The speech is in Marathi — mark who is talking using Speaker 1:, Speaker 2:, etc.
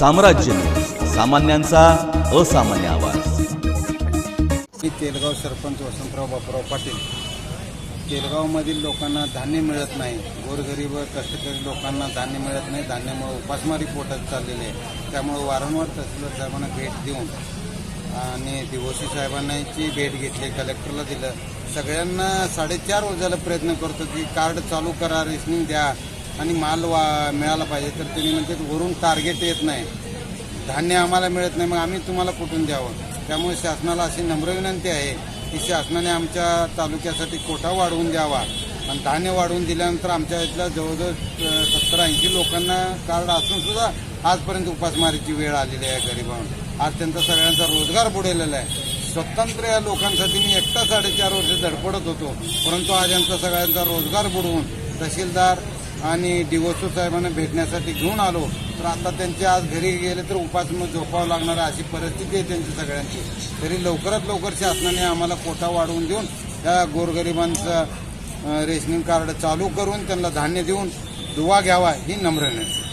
Speaker 1: साम्राज्य. सामान्यांचा असामान्य आवाज.
Speaker 2: मी तेलगाव सरपंच वसंतराव बापूराव पाटील. तेलगावमधील लोकांना धान्य मिळत नाही. गोरगरीब कष्टकरी लोकांना धान्य मिळत नाही. धान्यामुळे उपासमारी पोटात चाललेली आहे. त्यामुळे वारंवार तहसीलदार साहेबांना भेट देऊन आणि दिवशी साहेबांनाची भेट घेतली कलेक्टरला दिलं. सगळ्यांना साडेचार वाजायला प्रयत्न करतो की कार्ड चालू करा रेशनिंग द्या. आणि माल वा मिळाला पाहिजे तर त्यांनी म्हणजे वरून टार्गेट येत नाही. धान्य आम्हाला मिळत नाही मग आम्ही तुम्हाला कुठून द्यावं? त्यामुळे शासनाला अशी नम्र विनंती आहे की शासनाने आमच्या तालुक्यासाठी कोटा वाढवून द्यावा. आणि धान्य वाढवून दिल्यानंतर आमच्या इथल्या जवळजवळ सत्तर ऐंशी लोकांना कार्ड असून सुद्धा आजपर्यंत उपासमारीची वेळ आलेली आहे गरिबांना आज त्यांचा सगळ्यांचा रोजगार बुडलेला आहे. स्वतंत्र या लोकांसाठी मी एकटा साडेचार वर्ष धडपडत होतो. परंतु आज यांचा सगळ्यांचा रोजगार बुडवून तहसीलदार आणि डिवोसो साहेबांना भेटण्यासाठी घेऊन आलो तर आता त्यांचे आज घरी गेले तर उपासमग झोपावं लागणार अशी परिस्थिती आहे त्यांची सगळ्यांची. तरी लवकरात लवकर शासनाने आम्हाला कोटा वाढवून देऊन या गोरगरिबांचं रेशनिंग कार्ड चालू करून त्यांना धान्य देऊन दुवा घ्यावा ही नम्र विनंती.